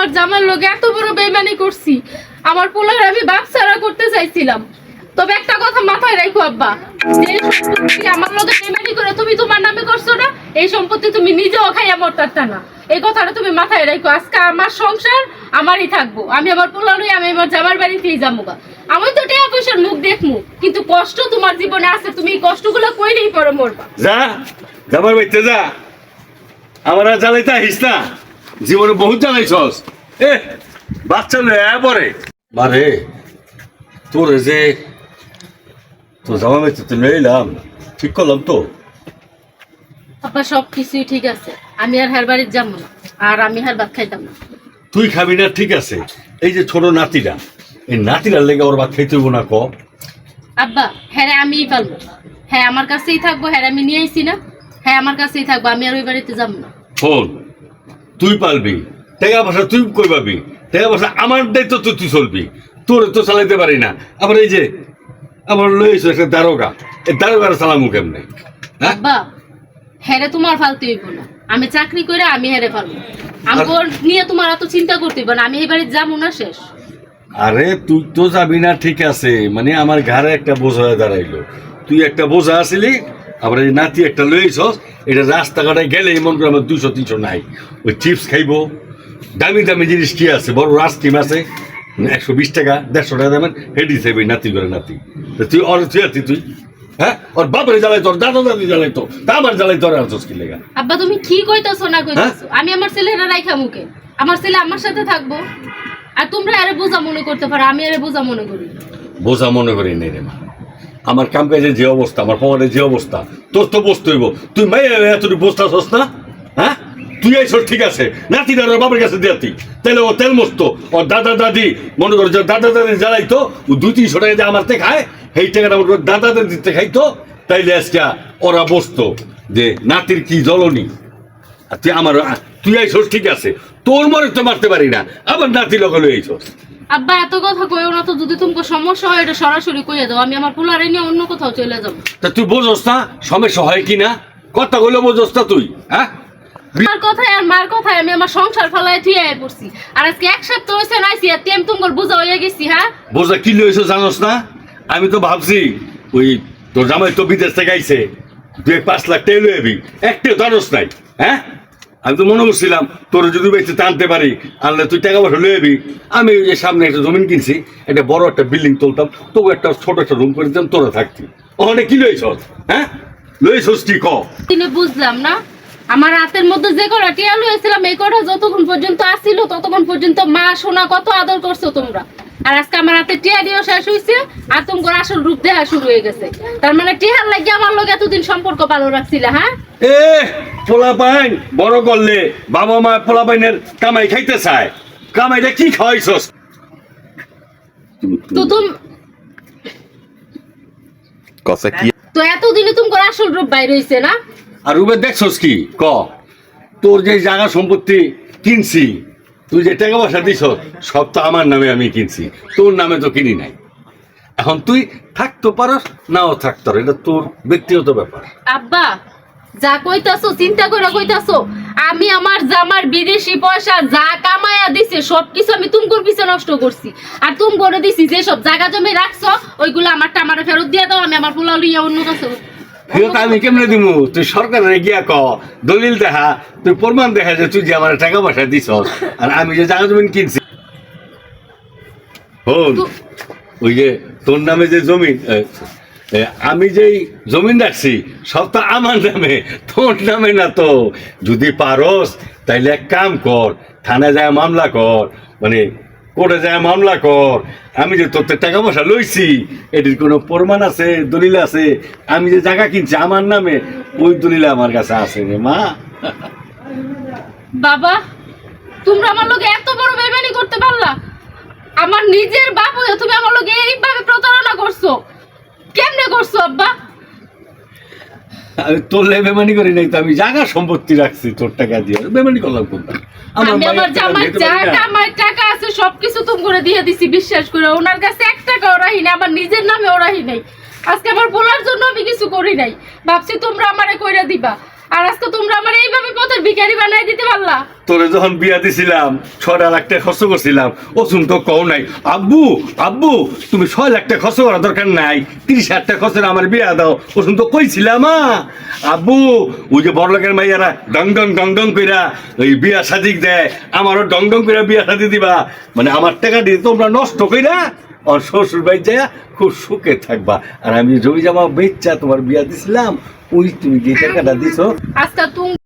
আমার জামার লোকে এত বড় বেমানি করছি। আমার পোলার আমি বাচ্চারা করতে চাইছিলাম। তবে একটা কথা মাথায় রাখো, আব্বা। আমার লোকে বেমানি করে তুমি তোমার নামে করছ না, এই সম্পত্তি তুমি নিজেও খাইয়া মরতারটা না। এই কথাটা তুমি মাথায় রাখো। আজকে আমার সংসার, আমারই থাকব। আমি আমার পোলা লই আমি আমার জামার বাড়িতেই যাব গা। আমি তো টাকা পয়সার মুখ দেখমু, কিন্তু কষ্ট তোমার জীবনে আছে। তুমি কষ্টগুলো কইলেই পরে মরবা। যা যাবার বাইতে যা। আমার জ্বালাইতে আহিস না। জীবনে বহুত জ্বালাইছস এ বাচ্চা লয়ে পরে। মারে তোরে যে তো জামা বাইতে তো লইলাম ঠিক করলাম তো? আপা সব কিছুই ঠিক আছে। আমি আর হার বাড়ির যাব না আর আমি হার ভাত খাইতাম না। তুই খাবি না ঠিক আছে। এই যে ছোট নাতিরা এই নাতিরার লেগে ওর ভাত খাইতে হইব না ক? আব্বা হ্যাঁ রে, আমিই পারব। হ্যাঁ আমার কাছেই থাকব হ্যাঁ আমি নিয়ে আইছি না। হ্যাঁ আমার কাছেই থাকব আমি আর ওই বাড়িতে যাব না। শোন তুই পারবি। টাকা পয়সা তুই কই পাবি? টাকা পয়সা আমার দায়িত্ব তো তুই চলবি। তোর তো চালাইতে পারি না। আবার এই যে আবার লইছ একটা দারোগা। এই দারোগার চালামু কেমনে? হ্যাঁ? আব্বা হ্যাঁ রে, তোমার ফালতে হইব না। আমি চাকরি করে আমি হেরে পারব। আমি নিয়ে তোমার এত চিন্তা করতে না। আমি বাড়িতে যাব না শেষ। আরে তুই তো যাবি না ঠিক আছে। মানে আমার ঘরে একটা বোঝা দাঁড়াইলো। তুই একটা বোঝা আসিলি আবার এই নাতি একটা লইছস এটা রাস্তাঘাটে গেলে মন করে আমার দুশো তিনশো নাই। ওই চিপস খাইবো। দামি দামি জিনিস কি আছে? বড় রাস টিম আছে একশো বিশ টাকা দেড়শো টাকা দামের হেডি খাইবি নাতি করে নাতি। তুই ওর তুই আতি তুই হ্যাঁ? ওর বাপরে জ্বালাই তোর দাদা দাদি জ্বালাই তো তা আমার জ্বালাই তোর আনছস কি লেগা? আব্বা তুমি কি কইতাছো না কইতাছো? আমি আমার ছেলেরা রাইখা মুখে। আমার ছেলে আমার সাথে থাকব। আর তোমরা আরে বোঝা মনে করতে পারো আমি আরে বোঝা মনে করি। বোঝা মনে করি নেই রে মা। আমার কাম কাজের যে অবস্থা, আমার পকেটের যে অবস্থা, তোর তো বসতে হইব। তুই মাইয়া এতটুকু বসতে আসস না? হ্যাঁ? তুই আইসর ঠিক আছে। নাতি দাদার বাবার কাছে দিয়াতি তাহলে ও তেল মস্ত। ওর দাদা দাদি, মনে করো দাদা দাদি জ্বালাইতো, ও দুই তিনশো টাকা যে আমার খায়, সেই টাকাটা মনে করো দাদা দাদিতে খাইতো, তাইলে আজকে ওরা বসতো যে নাতির কি জ্বলনি? তুই আমার, তুই আইসস ঠিক আছে। তোর মনে তো মারতে পারি না। আবার নাতি লোক লই আইসস আব্বা এত কথা কইও না তো যদি তোমাকে সমস্যা হয় এটা সরাসরি কইয়া দাও। আমি আমার পোলারে নিয়ে অন্য কোথাও চলে যাব। তা তুই বোঝস না সমস্যা হয় কি না কথা বলে বোঝস না তুই হ্যাঁ? মার কথায় আর মার কথায় আমি আমার সংসার ফেলায় থুয়ে আয় পড়ছি। আর আজকে এক সপ্তাহ হয়েছে নাইছি আর তেম তোমার বোঝা হয়ে গেছি হ্যাঁ? বোঝা কি লইছো জানোস না? আমি তো ভাবছি ওই তোর জামাই তো বিদেশ থেকে আইছে। এক পাঁচ লাখ টাকা লই আবি। একটাও জানোস নাই হ্যাঁ? আমি তো মনে করছিলাম তোর যদি বেঁচে টানতে পারি আনলে তুই টাকা পয়সা লই আবি আমি ওই যে সামনে একটা জমিন কিনছি একটা বড় একটা বিল্ডিং তুলতাম তবু একটা ছোট একটা রুম করে দিতাম তোরা থাকতি। ওখানে কি লইছস হ্যাঁ? লইছস কি ক? তিনি বুঝলাম না। আমার রাতের মধ্যে যে কটা টিয়া লুয়েছিলাম এই কটা যতক্ষণ পর্যন্ত আসছিল ততক্ষণ পর্যন্ত মা সোনা কত আদর করছ তোমরা। আর আজকে আমার রাতে টিয়া দিয়েও শেষ হয়েছে আর তোমার আসল রূপ দেখা শুরু হয়ে গেছে। তার মানে টিয়ার লাগে আমার লোক এতদিন সম্পর্ক ভালো রাখছিলে হ্যাঁ? এ পোলা পাইন বড় করলে বাবা মা পোলা পাইনের কামাই খাইতে চায়। কামাইটা কি খাওয়াইছস? তো তুম কথা কি? তো এতদিনে তোমার আসল রূপ বাইরে হয়েছে না? আর রুবে দেখছস কি? ক? তোর যে জায়গা সম্পত্তি কিনছি তুই যে টাকা পয়সা দিছ সব তো আমার নামে আমি কিনছি। তোর নামে তো কিনি নাই। এখন তুই থাকতে পারস নাও থাকতে এটা তোর ব্যক্তিগত ব্যাপার। আব্বা যা কইতাছো চিন্তা করে কইতাছো। আমি আমার জামার বিদেশি পয়সা যা কামায়া দিছে সবকিছু আমি তুমকুর পিছে নষ্ট করছি। আর তুম করে দিছি যে সব জায়গা জমি রাখছো ওইগুলো আমার টামারে ফেরত দিয়ে দাও আমি আমার পোলাও লইয়া অন্য কাছে ফেরত আমি কেমনে দিমু? তুই সরকারে গিয়া ক দলিল দেখা তুই প্রমাণ দেখা যে তুই যে আমার টাকা পয়সা দিছ আর আমি যে জায়গা জমিন কিনছি। হন ওই যে তোর নামে যে এ, আমি যেই জমিন রাখছি, সব তো আমার নামে, তোর নামে না তো। যদি পারস, তাইলে এক কাম কর, থানায় যায় মামলা কর মানে কোর্টে যায় মামলা কর। আমি যে তোর টাকা পয়সা লইছি, এটির কোনো প্রমাণ আছে, দলিল আছে? আমি যে জায়গা কিনছি, আমার নামে, ওই দলিল আমার কাছে আছে রে মা। বাবা, তোমরা আমার লোকে এত বড় বেমানি করতে পারলা। আমার নিজের হয়ে তুমি আমার লোকে এইভাবে প্রতারণা করছ কেমনে করছ আব্বা আমি তোর লাই বেমানি করি নাই তো আমি জায়গা সম্পত্তি রাখছি তোর টাকা দিয়ে। বেমানি করলাম কোনটা আমি আমার যা আমার টাকা আছে সবকিছু তুমি করে দিয়ে দিছি বিশ্বাস করে। ওনার কাছে এক টাকা ওরাহি নাই আমার নিজের নামে ওরাহি নাই। আজকে আমার বলার জন্য আমি কিছু করি নাই। ভাবছি তোমরা আমারে কইরা দিবা। আর আজকে তোমরা আমার এইভাবে বানাই দিতে পারলা? তোরে যখন বিয়া দিছিলাম ছটা লাখ টাকা খরচ করছিলাম তো কও নাই আব্বু আব্বু তুমি ছয় লাখ টাকা খরচ করার দরকার নাই তিরিশ হাজার টাকা খরচের আমার বিয়া দাও। তো কইছিলাম আব্বু ওই যে বড় লোকের মাইয়ারা ডং ডং ডং ডং কইরা ওই বিয়া সাদিক দেয় আমারও ডং ডং কইরা বিয়া সাদি দিবা। মানে আমার টাকা দিয়ে তোমরা নষ্ট কইরা আর শ্বশুর বাড়ি যায় খুব সুখে থাকবা। আর আমি জমি জামা বেচা তোমার বিয়া দিছিলাম ওই তুমি যে টাকাটা দিছো আজকে তুমি